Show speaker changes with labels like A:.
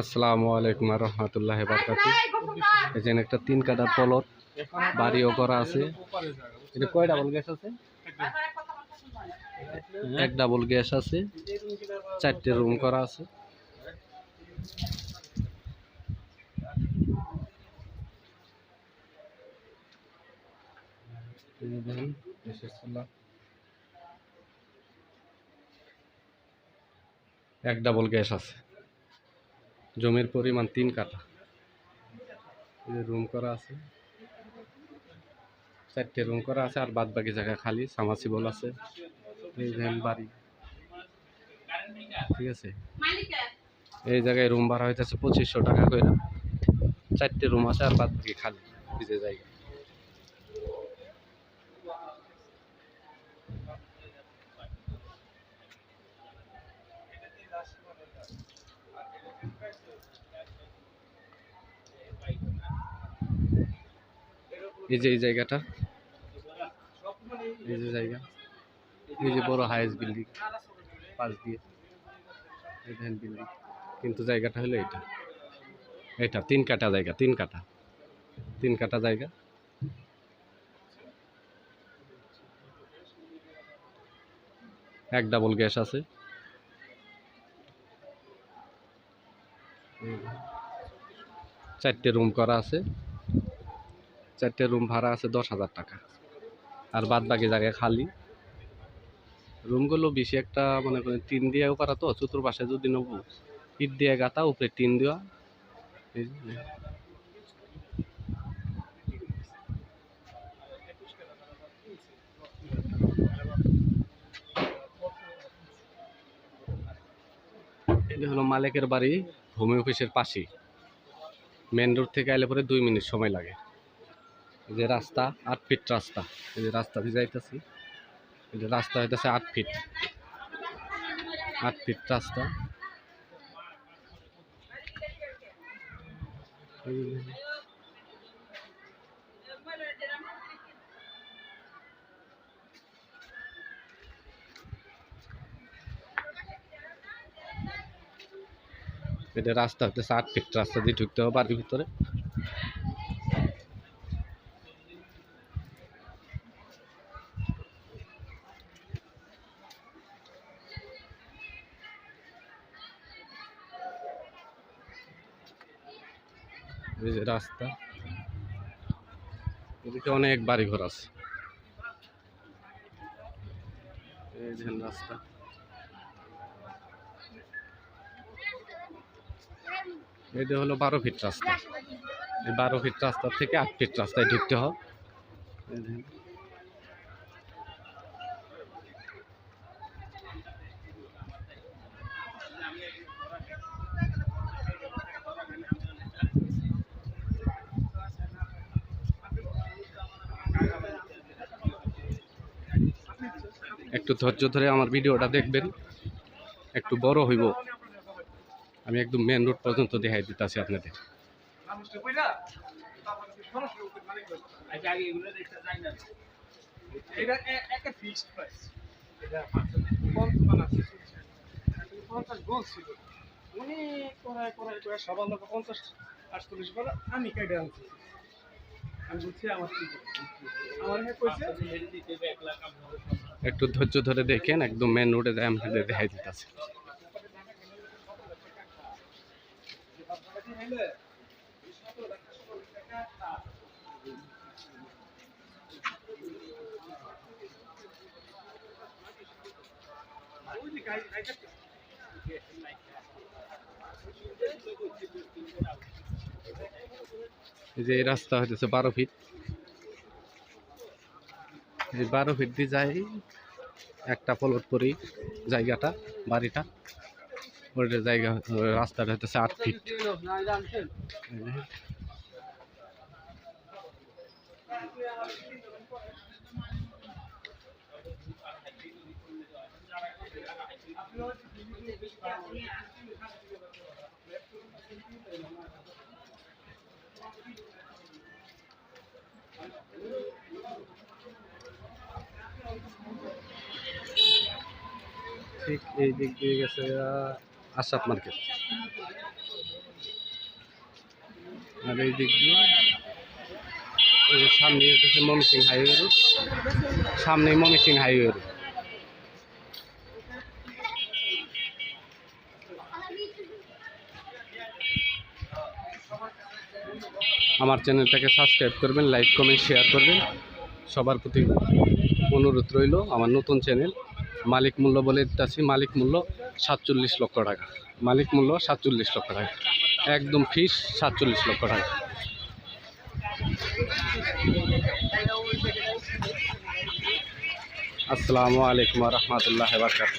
A: আসসালামু আলাইকুম রহমতুল্লাহ বারকাতু এখানে একটা তিন কাটার তলত বাড়িও করা আছে। এটা কয় ডাবল গ্যাস আছে? এক ডাবল গ্যাস আছে চারটে রুম করা আছে। এক ডাবল গ্যাস আছে। জমির পরিমাণ তিন কাঠা। রুম করা আছে। চারটে রুম করা আছে আর বাদ বাকি জায়গা খালি সামাসিবল আছে, এই বাড়ি। ঠিক আছে? এই জায়গায় রুম ভাড়া হইতেছে পঁচিশশো টাকা করে চারটে রুম আছে আর বাদ বাকি খালি যে জায়গা। এই যে, এই জায়গাটা। এই যে জায়গা। এই যে বড় হাইস বিল্ডিং পাশ দিয়ে। বিল্ডিং কিন্তু জায়গাটা হলো এটা। এটা, তিন কাটা জায়গা, তিন কাটা। তিন কাটা জায়গা। এক ডাবল গ্যাস আছে। চারটে রুম করা আছে। চারটে রুম ভাড়া আছে দশ হাজার টাকা। আর বাদ বাকি জায়গায় খালি। রুমগুলো বেশি একটা মনে করেন টিন দিয়েও করা তো, চতুর্পাশে যদি নেব, ইট দিয়ে গাতা উপরে টিন দেওয়া। এটা হলো মালিকের বাড়ি ভূমি অফিসের পাশেই। মেন রোড থেকে আইলে পরে দুই মিনিট সময় লাগে। এই যে রাস্তা, আট ফিট রাস্তা। এই যে রাস্তা দিয়ে যাইতেছি এই যে রাস্তা হইতেছে আট ফিট আট ফিট রাস্তা। এটা রাস্তা হইতেছে আট ফিট রাস্তা দিয়ে ঢুকতে হবে বাড়ির ভিতরে। রাস্তা। এদিকে অনেক বাড়ি ঘর আছে রাস্তা। এটা হলো বারো ফিট রাস্তা। এই বারো ফিট রাস্তা থেকে আট ফিট রাস্তায় ঢুকতে হয়। একটু ধৈর্য ধরে আমার ভিডিওটা দেখবেন। একটু বড় হইব। আমি একদম মেন রোড পর্যন্ত দেখাই দিতেছি আপনাদের।
B: আমি কেটে আনছি আমি বলছি আমার? আমার কইছে
A: একটু ধৈর্য ধরে দেখেন, একদম মেন রোডে আপনাদের দেখাই দিতেছি।
B: যে
A: রাস্তা হইতেছে বারো ফিট এই বারো ফিট দিয়ে যাই, একটা পলট করি জায়গাটা, বাড়িটা। ওইটা জায়গা, রাস্তাটা হইতেছে আট ফিট এই ঠিক এই দিক দিয়ে গেছে আশাদ মার্কেট। আর এই দিক দিয়ে সামনে হচ্ছে মমিসিং হাইওয়ে রোড। সামনে মমিসিং হাইওয়ে রোড। আমার চ্যানেলটাকে সাবস্ক্রাইব করবেন, লাইক, কমেন্ট, শেয়ার করবেন। সবার প্রতি অনুরোধ রইল আমার নতুন চ্যানেল। মালিক মূল্য বলে দিতেছি, মালিক মূল্য সাতচল্লিশ লক্ষ টাকা। মালিক মূল্য সাতচল্লিশ লক্ষ টাকা। একদম ফিস সাতচল্লিশ লক্ষ টাকা। আসসালামু আলাইকুম রহমতুল্লাহ বারকাত